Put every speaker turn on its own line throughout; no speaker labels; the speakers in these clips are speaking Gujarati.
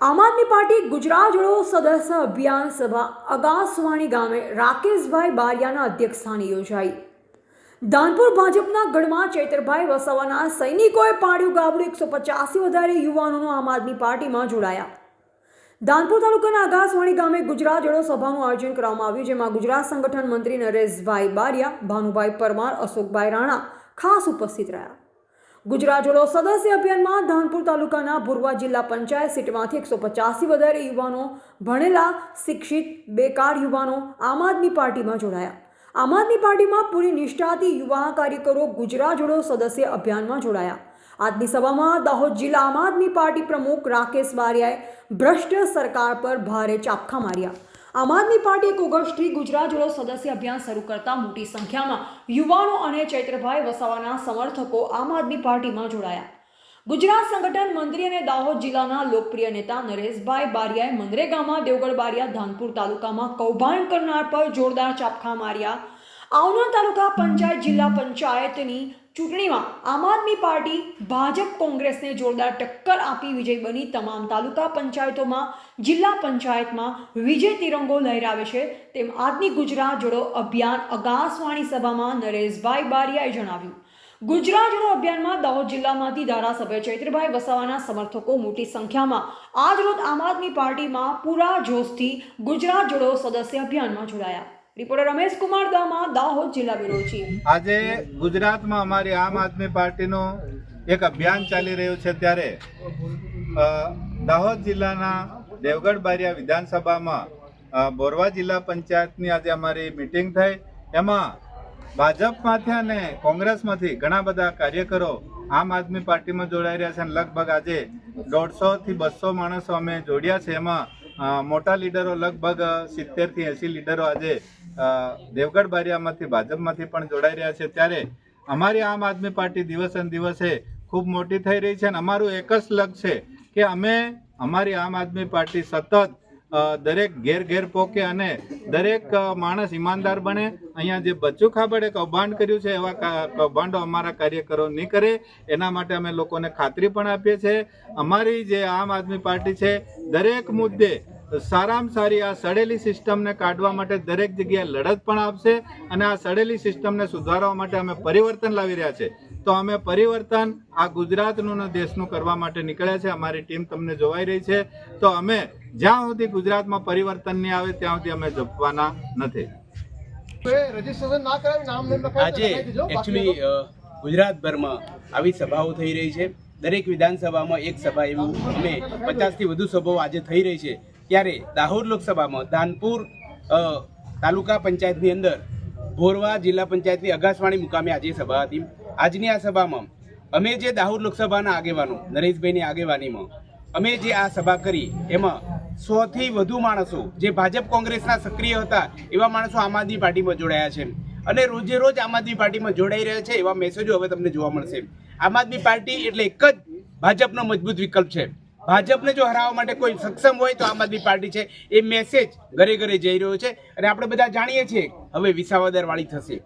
આમ આદમી પાર્ટી ગુજરાત જોડો સદસ્ય અભિયાન સભા અગાસવાણી ગામે રાકેશભાઈ બારિયાના અધ્યક્ષસ્થાને યોજાઈ. ધાનપુર ભાજપના ગઢમાં ચૈતરભાઈ વસાવાના સૈનિકોએ પાડ્યું ગાબડું એકસો પચાસથી વધારે યુવાનોનો આમ આદમી પાર્ટીમાં જોડાયા. દાનપુર તાલુકાના આકાશવાણી ગામે ગુજરાત જળો સભાનું આયોજન કરવામાં આવ્યું, જેમાં ગુજરાત સંગઠન મંત્રી નરેશભાઈ બારિયા, ભાનુભાઈ પરમાર, અશોકભાઈ રાણા ખાસ ઉપસ્થિત રહ્યા. ગુજરાત જોડો સદસ્ય અભિયાનમાં ધાનપુર તાલુકાના ભુરવા જિલ્લા પંચાયત સીટમાંથી એકસો પચાસથી વધારે યુવાનો ભણેલા, શિક્ષિત, બેકાર યુવાનો આમ આદમી પાર્ટીમાં જોડાયા. આમ આદમી પાર્ટીમાં પૂરી નિષ્ઠાથી યુવા કાર્યકરો ગુજરાત જોડો સદસ્ય અભિયાનમાં જોડાયા. આજની સભામાં દાહોદ જિલ્લા આમ આદમી પાર્ટી પ્રમુખ રાકેશ બારિયાએ ભ્રષ્ટ સરકાર પર ભારે ચાપખા માર્યા. આમ આદમી પાર્ટી એક ગુજરાત જોડો સદસ્ય અભિયાન શરૂ કરતા મોટી સંખ્યામાં યુવાનો અને ચૈત્રભાઈ વસાવાના સમર્થકો આમ આદમી પાર્ટીમાં જોડાયા. ગુજરાત સંગઠન મંત્રી અને દાહોદ જિલ્લાના લોકપ્રિય નેતા નરેશભાઈ બારિયાએ મનરેગામાં દેવગઢ બારિયા ધાનપુર તાલુકામાં કૌભાંડ કરનાર પર જોરદાર ચાપખા માર્યા. આવનાર તાલુકા પંચાયત જિલ્લા પંચાયતની ચૂંટણીમાં આમ આદમી પાર્ટી ભાજપ કોંગ્રેસને જોરદાર ટક્કર આપી વિજય બની તમામ તાલુકા પંચાયતોમાં, જિલ્લા પંચાયતમાં વિજય તિરંગો લહેરાવે છે. તેમ આજની ગુજરાત જોડો અભિયાન અગાસવાણી સભામાં નરેશભાઈ બારિયાએ જણાવ્યું. ગુજરાત જોડો અભિયાનમાં દાહોદ જિલ્લામાંથી ધારાસભ્ય ચૈત્રભાઈ વસાવાના સમર્થકો મોટી સંખ્યામાં. આજરોજ આમ આદમી પાર્ટીમાં પૂરા જોશથી ગુજરાત જોડો સદસ્ય અભિયાનમાં જોડાયા. રિપોર્ટર રમેશ કુમાર દામા, દાહોદ જિલ્લા બ્યુરો ચીફ.
આજે ગુજરાતમાં અમારી આમ આદમી પાર્ટીનું એક અભિયાન ચાલી રહ્યું છે ત્યારે દાહોદ જિલ્લાના દેવગઢ બારિયા વિધાનસભામાં બોરવા જિલ્લા પંચાયતની આજે અમારી મિટિંગ થઈ. એમાં ભાજપમાંથી અને કોંગ્રેસમાંથી ઘણા બધા કાર્યકરો આમ આદમી પાર્ટીમાં જોડાઈ રહ્યા છે અને લગભગ આજે દોઢસોથી બસો માણસો અમે જોડ્યા છે. એમાં મોટા લીડરો લગભગ સિત્તેરથી એસી લીડરો આજે દેવગઢ બારિયામાંથી, ભાજપમાંથી પણ જોડાઈ રહ્યા છે. ત્યારે અમારી આમ આદમી પાર્ટી દિવસે દિવસે ખૂબ મોટી થઈ રહી છે અને અમારું એક જ લક્ષ્ય છે કે અમે અમારી આમ આદમી પાર્ટી સતત દરેક ઘેર ઘેર પોકે અને દરેક માણસ ઈમાનદાર બને. અહીંયા જે બચ્ચું ખાબડે કૌભાંડ કર્યું છે, એવા કૌભાંડો અમારા કાર્યકરો નહીં કરે. એના માટે અમે લોકોને ખાતરી પણ આપીએ છીએ. અમારી જે આમ આદમી પાર્ટી છે, દરેક મુદ્દે સારામાં સારી આ સડેલી સિસ્ટમને કાઢવા માટે દરેક જગ્યાએ લડત પણ આપશે અને આ સડેલી સિસ્ટમને સુધારવા માટે અમે પરિવર્તન લાવી રહ્યા છે. તો અમે પરિવર્તન આ ગુજરાતનું અને દેશનું કરવા માટે નીકળ્યા છે. અમારી ટીમ તમને જોવાઈ રહી છે. તો અમે જ્યાં સુધી ગુજરાતમાં પરિવર્તન નહીં આવે ત્યાં સુધી અમે જપવાના નથી.
રજીસ્ટ્રેશન ના કરાવી નામ નહીં લખાય
આજે એકચ્યુઅલી ગુજરાતભરમાં આવી સભાઓ થઈ રહી છે. દરેક વિધાનસભામાં એક સભા એવું અમે પચાસથી વધુ સભાઓ આજે થઈ રહી છે. ત્યારે દાહોદ લોકસભામાં ધાનપુર અ, તાલુકા પંચાયતની અંદર ભોરવા જિલ્લા પંચાયતની અગાસવાણી મુકામે આજે સભા હતી. આજની આ સભામાં અમે જે દાહોદ લોકસભાના આગેવાનો નરેશભાઈની આગેવાનીમાં અમે જે આ સભા કરી એમાં સો થી વધુ માણસો જે ભાજપ કોંગ્રેસના સક્રિય હતા, એવા માણસો આમ આદમી પાર્ટીમાં જોડાયા છે. અને રોજે રોજ આમ આદમી પાર્ટીમાં જોડાઈ રહ્યા છે, એવા મેસેજો હવે તમને જોવા મળશે. આમ આદમી પાર્ટી એટલે એક જ ભાજપનો મજબૂત વિકલ્પ છે. ભાજપને જો હરાવવા માટે કોઈ સક્ષમ હોય તો આમ આદમી પાર્ટી છે. એ મેસેજ ઘરે ઘરે જઈ રહ્યો છે. અને આપણે બધા જાણીએ છીએ, હવે વિસાવદર વાળી થશે.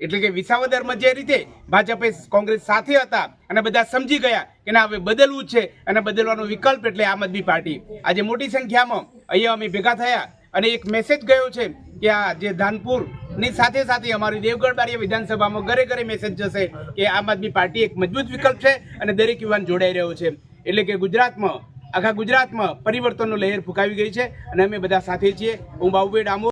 એટલે કે વિસાવદરમાં જે રીતે ભાજપે કોંગ્રેસ સાથે હતા અને બધા સમજી ગયા કે ના, હવે બદલવું છે અને બદલવાનો વિકલ્પ એટલે આમ આદમી પાર્ટી. આજે મોટી સંખ્યામાં અહીંયા અમે ભેગા થયા અને એક મેસેજ ગયો છે કે આ જે ધાનપુરની સાથે સાથે અમારી દેવગઢ બારીયા વિધાનસભામાં ઘરે ઘરે મેસેજ જશે કે આમ આદમી પાર્ટી એક મજબૂત વિકલ્પ છે અને દરેક યુવાન જોડાઈ રહ્યો છે. એટલે કે ગુજરાતમાં, આખા ગુજરાતમાં પરિવર્તનનો લહેર ફૂંકાવી ગઈ છે અને અમે બધા સાથે છીએ. હું બાબુભાઈ ડામોર